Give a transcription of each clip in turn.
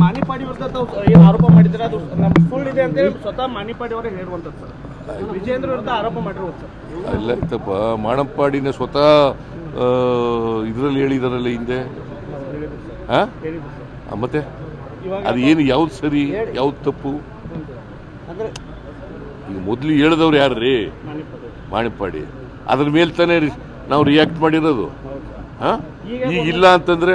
ಮಾನಿಪಾಡಿ ವಿರುದ್ಧ ತಾವು ಏನು ಆರೋಪ ಮಾಡಿದ್ರೆ ಅದು ನಮ್ಮ ಸುಳ್ಳಿದೆ ಅಂತೇಳಿ ಸ್ವತಃ ಮಾನಿಪಾಡಿ ಅವರೇ ಹೇಳುವಂಥದ್ದು ಸರ್. ವಿಜೇಂದ್ರ ವಿರುದ್ಧ ಆರೋಪ ಮಾಡಿರೋದು ಸರ್. ಇಲ್ಲ ಆಯ್ತಪ್ಪ. ಮಾಣಪ್ಪಾಡಿನ ಸ್ವತಃ ಇದರಲ್ಲಿ ಹೇಳಿದಾರಲ್ಲ ಹಿಂದೆ? ಹಾಂ ಮತ್ತೆ? ಅದು ಏನು ಯಾವ್ದು ಸರಿ ಯಾವ್ದು ತಪ್ಪು? ಈಗ ಮೊದಲು ಹೇಳಿದವ್ರು ಯಾರು ರೀ ಮಾಣಿಪಾಡಿ ಮಾಣಿಪ್ಪಾಡಿ ಅದ್ರ ಮೇಲೆ ತಾನೇ ರಿ- ನಾವು ರಿಯಾಕ್ಟ್ ಮಾಡಿರೋದು. ಹಾಂ ಈಗ ಇಲ್ಲ ಅಂತಂದ್ರೆ?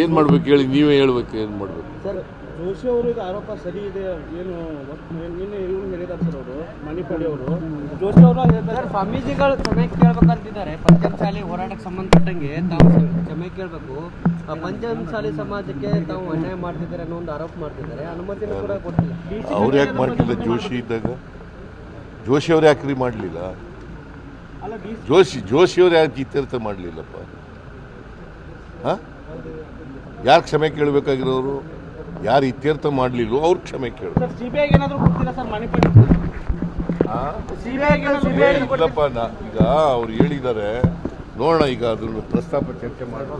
ಏನು ಮಾಡ್ಬೇಕು ಹೇಳಿ ನೀವೇ ಹೇಳ್ಬೇಕು ಏನು ಮಾಡ್ಬೇಕು? ಸರ್ ಜೋಶಿ ಅವರು ಇದು ಆರೋಪ ಸರಿ ಇದೆ ಏನು ನಿನ್ನೆ ಇವ್ರು ಹೇಳಿದ್ದಾರೆ ಸರ್ ಅವರು ಮಣಿಪಾಡಿ ಅವರು. ಜೋಶಿ ಅವರು ಸರ್ ಸ್ವಾಮೀಜಿಗಳು ಕ್ಷಮೆ ಕೇಳ್ಬೇಕಂತಿದ್ದಾರೆ. ಪಂಚಮಸಾಲಿ ಹೋರಾಟಕ್ಕೆ ಸಂಬಂಧಪಟ್ಟಂಗೆ ತಾವು ಕ್ಷಮೆ ಕೇಳಬೇಕು. ಶಾಲೆ ಸಮಾಜಕ್ಕೆ ತಾವು ಅನ್ಯಾಯ ಮಾಡ್ತಿದ್ದಾರೆ ಅನ್ನೋ ಒಂದು ಆರೋಪ ಮಾಡ್ತಿದ್ದಾರೆ. ಅನುಮತಿನೂ ಕೂಡ ಕೊಟ್ಟಿಲ್ಲ. ಅವ್ರು ಯಾಕೆ ಮಾಡ್ತಿಲ್ಲ ಜೋಶಿ ಇದ್ದಾಗ? ಜೋಶಿ ಅವ್ರು ಯಾಕ್ರಿ ಮಾಡಲಿಲ್ಲ? ಜೋಶಿ ಜೋಶಿ ಅವ್ರು ಯಾಕೆ ಇತ್ಯರ್ಥ ಮಾಡಲಿಲ್ಲಪ್ಪ? ಹಾಂ? ಯಾರು ಕ್ಷಮೆ ಕೇಳಬೇಕಾಗಿರೋರು? ಯಾರು ಇತ್ಯರ್ಥ ಮಾಡಲಿಲ್ಲ ಅವ್ರು ಕ್ಷಮೆ ಕೇಳು. ಇಲ್ಲಪ್ಪ ಈಗ ಅವ್ರು ಹೇಳಿದ್ದಾರೆ. ನೋಡೋಣ ಈಗ ಅದನ್ನು ಪ್ರಸ್ತಾಪ ಚರ್ಚೆ ಮಾಡೋಣ.